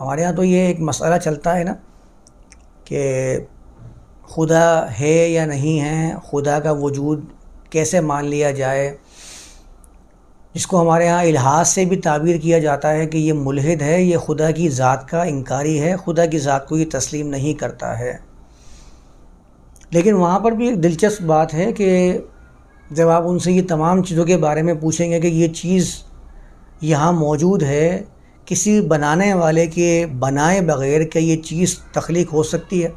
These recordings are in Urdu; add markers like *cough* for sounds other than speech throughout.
ہمارے یہاں تو یہ ایک مسئلہ چلتا ہے نا کہ خدا ہے یا نہیں ہے، خدا کا وجود کیسے مان لیا جائے؟ جس کو ہمارے یہاں الحاظ سے بھی تعبیر کیا جاتا ہے کہ یہ ملحد ہے، یہ خدا کی ذات کا انکاری ہے، خدا کی ذات کو یہ تسلیم نہیں کرتا ہے۔ لیکن وہاں پر بھی ایک دلچسپ بات ہے کہ جب آپ ان سے یہ تمام چیزوں کے بارے میں پوچھیں گے کہ یہ چیز یہاں موجود ہے کسی بنانے والے کے بنائے بغیر کیا یہ چیز تخلیق ہو سکتی ہے؟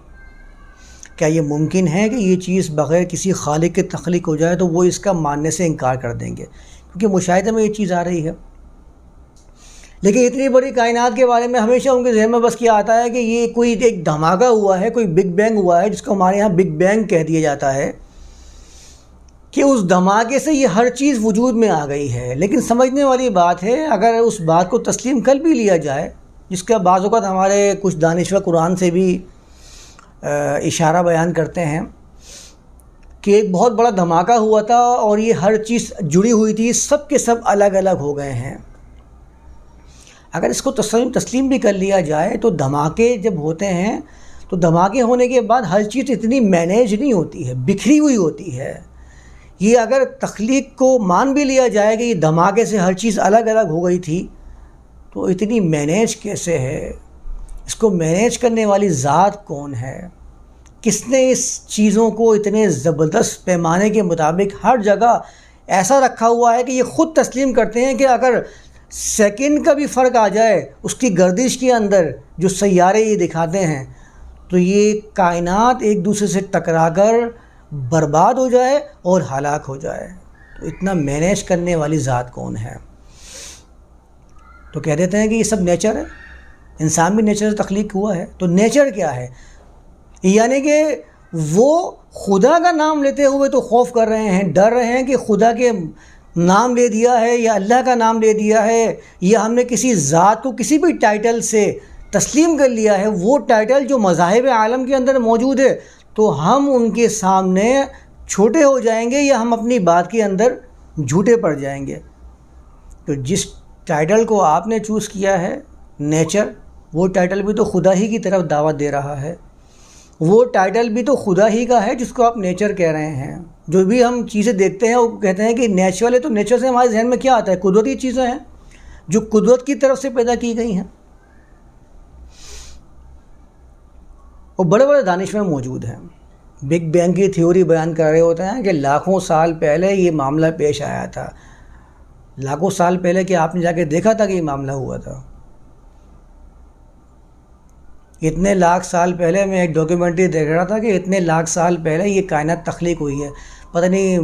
کیا یہ ممکن ہے کہ یہ چیز بغیر کسی خالق کے تخلیق ہو جائے تو وہ اس کا ماننے سے انکار کر دیں گے؟ کیونکہ مشاہدے میں یہ چیز آ رہی ہے۔ لیکن اتنی بڑی کائنات کے بارے میں ہمیشہ ان کے ذہن میں بس کیا آتا ہے کہ یہ کوئی ایک دھماکہ ہوا ہے، کوئی بگ بینگ ہوا ہے، جس کو ہمارے یہاں بگ بینگ کہہ دیا جاتا ہے۔ کہ اس دھماکے سے یہ ہر چیز وجود میں آ گئی ہے۔ لیکن سمجھنے والی بات ہے، اگر اس بات کو تسلیم کر بھی لیا جائے، جس کا بعض اوقات ہمارے کچھ دانشور قرآن سے بھی اشارہ بیان کرتے ہیں کہ ایک بہت بڑا دھماکہ ہوا تھا اور یہ ہر چیز جڑی ہوئی تھی، سب کے سب الگ الگ ہو گئے ہیں۔ اگر اس کو تسلیم تسلیم بھی کر لیا جائے، تو دھماکے جب ہوتے ہیں، تو دھماکے ہونے کے بعد ہر چیز اتنی مینیج نہیں ہوتی ہے، بکھری ہوئی ہوتی ہے۔ یہ اگر تخلیق کو مان بھی لیا جائے کہ یہ دھماکے سے ہر چیز الگ الگ ہو گئی تھی، تو اتنی مینیج کیسے ہے؟ اس کو مینیج کرنے والی ذات کون ہے؟ کس نے اس چیزوں کو اتنے زبردست پیمانے کے مطابق ہر جگہ ایسا رکھا ہوا ہے کہ یہ خود تسلیم کرتے ہیں کہ اگر سیکنڈ کا بھی فرق آ جائے اس کی گردش کے اندر جو سیارے یہ دکھاتے ہیں، تو یہ کائنات ایک دوسرے سے ٹکرا کر برباد ہو جائے اور ہلاک ہو جائے۔ تو اتنا مینیج کرنے والی ذات کون ہے؟ تو کہہ دیتے ہیں کہ یہ سب نیچر ہے۔ انسان بھی نیچر سے تخلیق ہوا ہے۔ تو نیچر کیا ہے؟ یعنی کہ وہ خدا کا نام لیتے ہوئے تو خوف کر رہے ہیں، ڈر رہے ہیں کہ خدا کے نام لے دیا ہے یا اللہ کا نام لے دیا ہے یا ہم نے کسی ذات کو کسی بھی ٹائٹل سے تسلیم کر لیا ہے۔ وہ ٹائٹل جو مذاہب عالم کے اندر موجود ہے تو ہم ان کے سامنے چھوٹے ہو جائیں گے یا ہم اپنی بات کے اندر جھوٹے پڑ جائیں گے؟ تو جس ٹائٹل کو آپ نے چوز کیا ہے نیچر وہ ٹائٹل بھی تو خدا ہی کی طرف دعوت دے رہا ہے۔ وہ ٹائٹل بھی تو خدا ہی کا ہے جس کو آپ نیچر کہہ رہے ہیں۔ جو بھی ہم چیزیں دیکھتے ہیں، وہ کہتے ہیں کہ نیچرل ہے تو نیچر سے ہمارے ذہن میں کیا آتا ہے؟ قدرتی چیزیں ہیں جو قدرت کی طرف سے پیدا کی گئی ہیں۔ اور بڑے بڑے دانش میں موجود ہیں۔ بگ بینگ کی تھیوری بیان کر رہے ہوتے ہیں کہ لاکھوں سال پہلے یہ معاملہ پیش آیا تھا۔ لاکھوں سال پہلے کہ آپ نے جا کے دیکھا تھا کہ یہ معاملہ ہوا تھا۔ اتنے لاکھ سال پہلے میں ایک ڈاکیومنٹری دیکھ رہا تھا کہ اتنے لاکھ سال پہلے یہ کائنات تخلیق ہوئی ہے۔ پتہ نہیں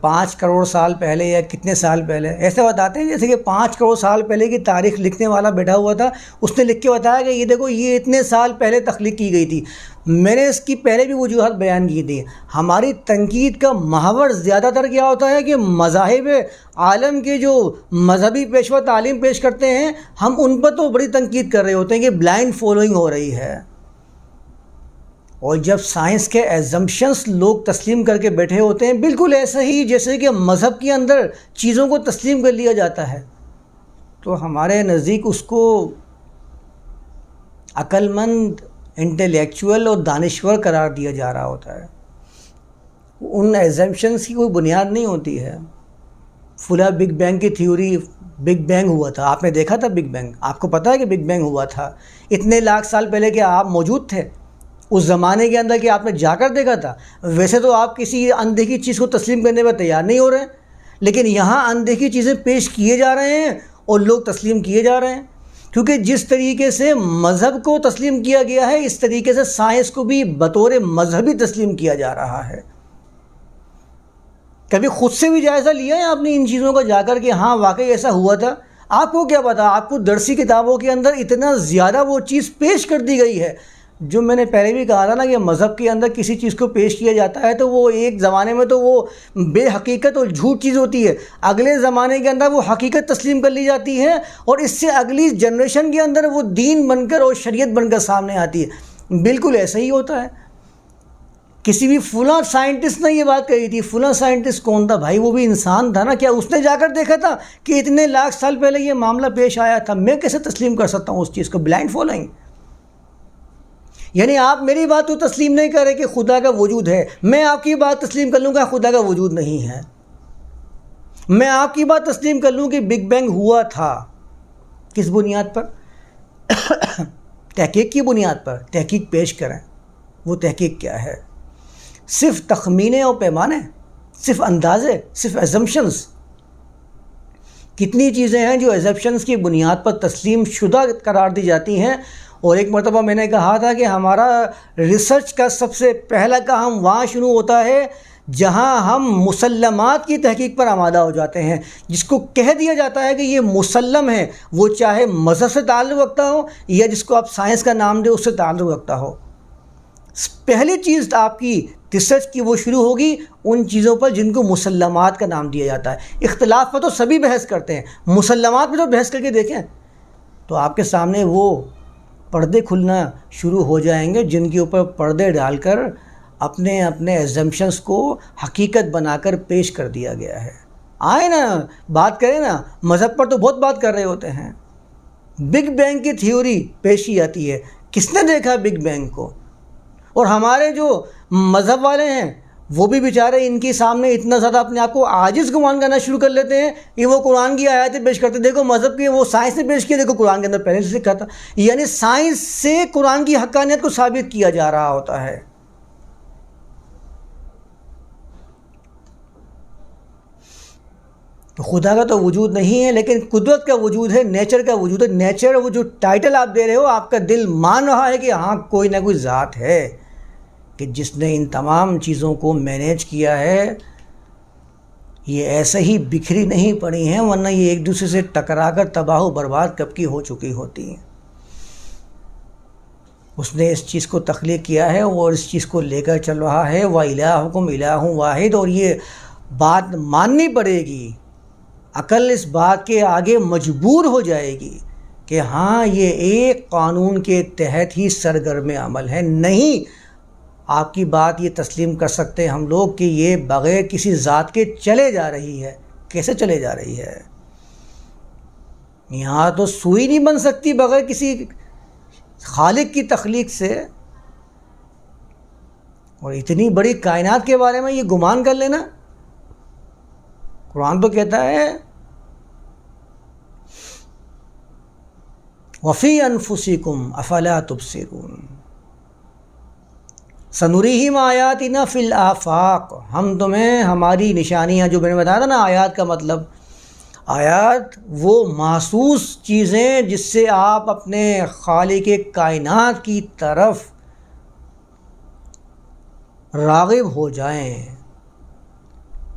پانچ کروڑ سال پہلے یا کتنے سال پہلے؟ ایسے بتاتے ہیں جیسے کہ پانچ کروڑ سال پہلے کی تاریخ لکھنے والا بیٹھا ہوا تھا، اس نے لکھ کے بتایا کہ یہ دیکھو، یہ اتنے سال پہلے تخلیق کی گئی تھی۔ میں نے اس کی پہلے بھی وجوہات بیان کی تھی۔ ہماری تنقید کا محور زیادہ تر کیا ہوتا ہے کہ مذاہب عالم کے جو مذہبی پیشوا تعلیم پیش کرتے ہیں، ہم ان پر تو بڑی تنقید کر رہے ہوتے ہیں کہ بلائنڈ فالوئنگ ہو رہی ہے۔ اور جب سائنس کے ایزمپشنس لوگ تسلیم کر کے بیٹھے ہوتے ہیں، بالکل ایسا ہی جیسے کہ مذہب کے اندر چیزوں کو تسلیم کر لیا جاتا ہے۔ تو ہمارے نزدیک اس کو عقل مند انٹلیکچوئل اور دانشور قرار دیا جا رہا ہوتا ہے۔ ان ایگزمپشنس کی کوئی بنیاد نہیں ہوتی ہے۔ فلا بگ بینگ کی تھیوری بگ بینگ ہوا تھا۔ آپ نے دیکھا تھا بگ بینگ آپ کو پتہ ہے کہ بگ بینگ ہوا تھا۔ اتنے لاکھ سال پہلے کہ آپ موجود تھے؟ اس زمانے کے اندر کہ آپ نے جا کر دیکھا تھا، ویسے تو آپ کسی اندیکھی چیز کو تسلیم کرنے میں تیار نہیں ہو رہے ہیں، لیکن یہاں اندیکھی چیزیں پیش کیے جا رہے ہیں اور لوگ تسلیم کیے جا رہے ہیں۔ کیونکہ جس طریقے سے مذہب کو تسلیم کیا گیا ہے، اس طریقے سے سائنس کو بھی بطور مذہبی تسلیم کیا جا رہا ہے۔ کبھی خود سے بھی جائزہ لیا ہے آپ نے ان چیزوں کا جا کر کہ ہاں واقعی ایسا ہوا تھا؟ آپ کو کیا پتا، آپ کو درسی کتابوں کے اندر اتنا زیادہ وہ چیز پیش کر دی گئی ہے جو میں نے پہلے بھی کہا تھا نا کہ مذہب کے اندر کسی چیز کو پیش کیا جاتا ہے تو وہ ایک زمانے میں تو وہ بے حقیقت اور جھوٹ چیز ہوتی ہے۔ اگلے زمانے کے اندر وہ حقیقت تسلیم کر لی جاتی ہے اور اس سے اگلی جنریشن کے اندر وہ دین بن کر اور شریعت بن کر سامنے آتی ہے۔ بالکل ایسا ہی ہوتا ہے۔ کسی بھی فلاں سائنٹسٹ نے یہ بات کہی تھی، فلاں سائنٹسٹ کون تھا؟ بھائی وہ بھی انسان تھا نا، کیا اس نے جا کر دیکھا تھا کہ اتنے لاکھ سال پہلے یہ معاملہ پیش آیا تھا؟ میں کیسے تسلیم کر سکتا ہوں اس چیز کو؟ Blind following. یعنی آپ میری بات تو تسلیم نہیں کر رہے کہ خدا کا وجود ہے۔ میں آپ کی بات تسلیم کر لوں گا، خدا کا وجود نہیں ہے۔ میں آپ کی بات تسلیم کر لوں کہ بگ بینگ ہوا تھا۔ کس بنیاد پر؟ *coughs* تحقیق کی بنیاد پر۔ تحقیق پیش کریں۔ وہ تحقیق کیا ہے؟ صرف تخمینے اور پیمانے؟ صرف اندازے؟ صرف ایزمپشنس کتنی چیزیں ہیں جو ایزمپشنس کی بنیاد پر تسلیم شدہ قرار دی جاتی ہیں؟ اور ایک مرتبہ میں نے کہا تھا کہ ہمارا ریسرچ کا سب سے پہلا کام وہاں شروع ہوتا ہے جہاں ہم مسلمات کی تحقیق پر آمادہ ہو جاتے ہیں۔ جس کو کہہ دیا جاتا ہے کہ یہ مسلم ہے وہ چاہے مذہب سے تعلق رکھتا ہو یا جس کو آپ سائنس کا نام دے اس سے تعلق رکھتا ہو۔ پہلی چیز آپ کی ریسرچ کی وہ شروع ہوگی ان چیزوں پر جن کو مسلمات کا نام دیا جاتا ہے۔ اختلاف پر تو سبھی بحث کرتے ہیں۔ مسلمات پہ تو بحث کر کے دیکھیں تو آپ کے سامنے وہ پردے کھلنا شروع ہو جائیں گے، جن کے اوپر پردے ڈال کر اپنے اپنے ایگزمپشنس کو حقیقت بنا کر پیش کر دیا گیا ہے۔ آئے نا، بات کریں نا، مذہب پر تو بہت بات کر رہے ہوتے ہیں۔ بگ بینگ کی تھیوری پیشی آتی ہے۔ کس نے دیکھا بگ بینگ کو؟ اور ہمارے جو مذہب والے ہیں وہ بھی بیچارے ان کے سامنے اتنا زیادہ اپنے آپ کو عاجز گمان کرنا شروع کر لیتے ہیں کہ وہ قرآن کی آیاتیں پیش کرتے ہیں۔ دیکھو مذہب کی وہ سائنس نے پیش کیا، دیکھو قرآن کے اندر پہلے سے سکھا تھا۔ یعنی سائنس سے قرآن کی حقانیت کو ثابت کیا جا رہا ہوتا ہے۔ تو خدا کا تو وجود نہیں ہے، لیکن قدرت کا وجود ہے، نیچر کا وجود ہے۔ نیچر وہ جو ٹائٹل آپ دے رہے ہو، آپ کا دل مان رہا ہے کہ ہاں کوئی نہ کوئی ذات ہے۔ کہ جس نے ان تمام چیزوں کو مینیج کیا ہے، یہ ایسے ہی بکھری نہیں پڑی ہیں، ورنہ یہ ایک دوسرے سے ٹکرا کر تباہ و برباد کب کی ہو چکی ہوتی ہیں۔ اس نے اس چیز کو تخلیق کیا ہے اور اس چیز کو لے کر چل رہا ہے۔ وہ الہ حکم الہ واحد، اور یہ بات ماننی پڑے گی۔ عقل اس بات کے آگے مجبور ہو جائے گی کہ ہاں یہ ایک قانون کے تحت ہی سرگرم عمل ہے۔ نہیں آپ کی بات یہ تسلیم کر سکتے ہیں، ہم لوگ کہ یہ بغیر کسی ذات کے چلے جا رہی ہے۔ کیسے چلے جا رہی ہے؟ یہاں تو سوئی نہیں بن سکتی بغیر کسی خالق کی تخلیق سے۔ اور اتنی بڑی کائنات کے بارے میں یہ گمان کر لینا۔ قرآن تو کہتا ہے وفی انفسکم افلا تبصرون۔ سنوری ہی آیات نہ فی الافاق ہم تمہیں ہماری نشانیاں جو میں نے بتایا تھا نا، آیات کا مطلب آیات وہ محسوس چیزیں جس سے آپ اپنے خالق کائنات کی طرف راغب ہو جائیں۔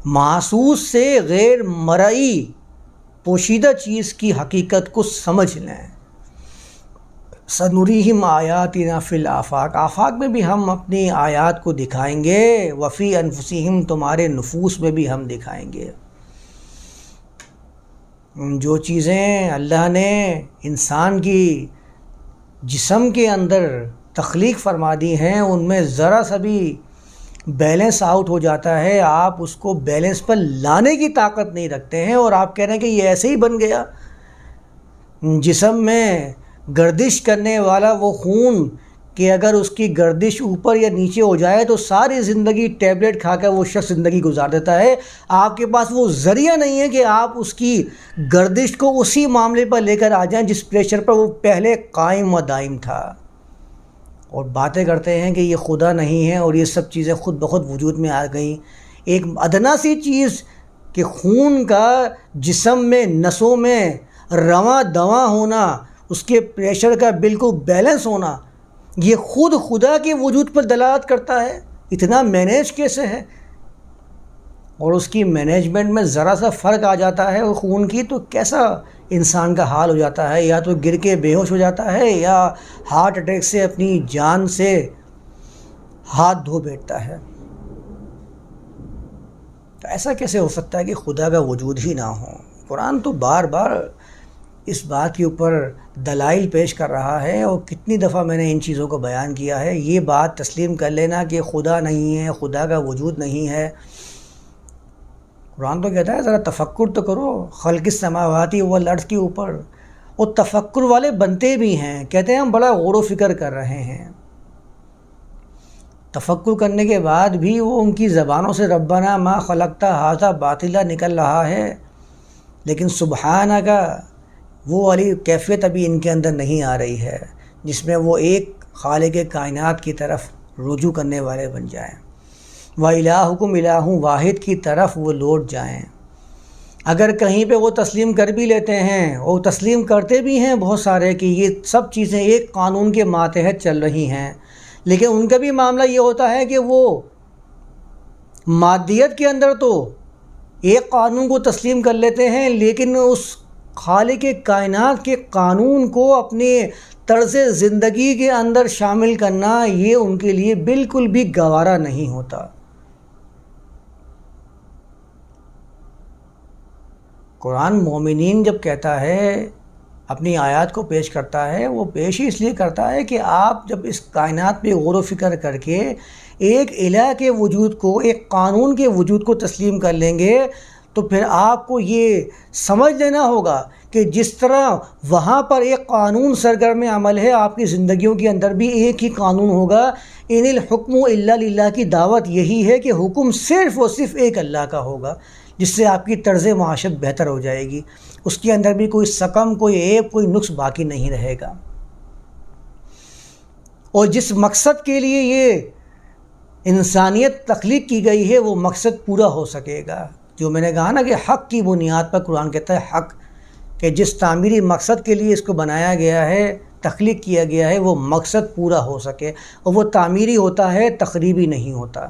محسوس سے غیر مرئی، پوشیدہ چیز کی حقیقت کو سمجھ لیں۔ سنوریم آیات فی الافاق آفاق میں بھی ہم اپنی آیات کو دکھائیں گے، وفی انفسیم تمہارے نفوس میں بھی ہم دکھائیں گے۔ جو چیزیں اللہ نے انسان کی جسم کے اندر تخلیق فرما دی ہیں، ان میں ذرا سا بھی بیلنس آؤٹ ہو جاتا ہے۔ آپ اس کو بیلنس پر لانے کی طاقت نہیں رکھتے ہیں اور آپ کہہ رہے ہیں کہ یہ ایسے ہی بن گیا۔ جسم میں گردش کرنے والا وہ خون کہ اگر اس کی گردش اوپر یا نیچے ہو جائے تو ساری زندگی ٹیبلٹ کھا کر وہ شخص زندگی گزار دیتا ہے۔ آپ کے پاس وہ ذریعہ نہیں ہے کہ آپ اس کی گردش کو اسی معاملے پر لے کر آ جائیں جس پریشر پر وہ پہلے قائم و دائم تھا۔ اور باتیں کرتے ہیں کہ یہ خدا نہیں ہے اور یہ سب چیزیں خود بخود وجود میں آ گئیں۔ ایک ادنا سی چیز کہ خون کا جسم میں نسوں میں رواں دواں ہونا اس کے پریشر کا بالکل بیلنس ہونا، یہ خود خدا کے وجود پر دلالت کرتا ہے، اتنا مینیج کیسے ہے؟ اور اس کی مینجمنٹ میں ذرا سا فرق آ جاتا ہے خون کی، تو کیسا انسان کا حال ہو جاتا ہے؟ یا تو گر کے بے ہوش ہو جاتا ہے یا ہارٹ اٹیک سے اپنی جان سے ہاتھ دھو بیٹھتا ہے۔ تو ایسا کیسے ہو سکتا ہے کہ خدا کا وجود ہی نہ ہو؟ قرآن تو بار بار اس بات کے اوپر دلائل پیش کر رہا ہے اور کتنی دفعہ میں نے ان چیزوں کو بیان کیا ہے، یہ بات تسلیم کر لینا کہ خدا نہیں ہے، خدا کا وجود نہیں ہے۔ قرآن تو کہتا ہے، ذرا تفکر تو کرو، خلق سماواتی و لڑ کے اوپر۔ وہ تفکر والے بنتے بھی ہیں، کہتے ہیں ہم بڑا غور و فکر کر رہے ہیں۔ تفکر کرنے کے بعد بھی وہ ان کی زبانوں سے ربنا ما خلقتا حاضہ باطلہ نکل رہا ہے۔ لیکن سبحانہ کا وہ والی کیفیت ابھی ان کے اندر نہیں آ رہی ہے، جس میں وہ ایک خالق کائنات کی طرف رجوع کرنے والے بن جائیں۔ و الہکم الہ واحد کی طرف وہ لوٹ جائیں۔ اگر کہیں پہ وہ تسلیم کر بھی لیتے ہیں، وہ تسلیم کرتے بھی ہیں بہت سارے کہ یہ سب چیزیں ایک قانون کے ماتحت چل رہی ہیں۔ لیکن ان کا بھی معاملہ یہ ہوتا ہے کہ وہ مادیت کے اندر تو ایک قانون کو تسلیم کر لیتے ہیں، لیکن اس خالق کائنات کے قانون کو اپنے طرز زندگی کے اندر شامل کرنا یہ ان کے لیے بالکل بھی گوارا نہیں ہوتا۔ قرآن مومنین جب کہتا ہے، اپنی آیات کو پیش کرتا ہے، وہ پیش ہی اس لیے کرتا ہے کہ آپ جب اس کائنات پہ غور و فکر کر کے ایک الہ کے وجود کو، ایک قانون کے وجود کو تسلیم کر لیں گے تو پھر آپ کو یہ سمجھ لینا ہوگا کہ جس طرح وہاں پر ایک قانون سرگرم عمل ہے، آپ کی زندگیوں کے اندر بھی ایک ہی قانون ہوگا۔ ان الحکم اللہ کی دعوت یہی ہے کہ حکم صرف و صرف ایک اللہ کا ہوگا، جس سے آپ کی طرز معاشت بہتر ہو جائے گی۔ اس کے اندر بھی کوئی سکم، کوئی ایپ کوئی نقص باقی نہیں رہے گا۔ اور جس مقصد کے لیے یہ انسانیت تخلیق کی گئی ہے، وہ مقصد پورا ہو سکے گا۔ جو میں نے کہا نا کہ حق کی بنیاد پر قرآن کہتا ہے حق، کہ جس تعمیری مقصد کے لیے اس کو بنایا گیا ہے، تخلیق کیا گیا ہے، وہ مقصد پورا ہو سکے اور وہ تعمیری ہوتا ہے، تقریبی نہیں ہوتا۔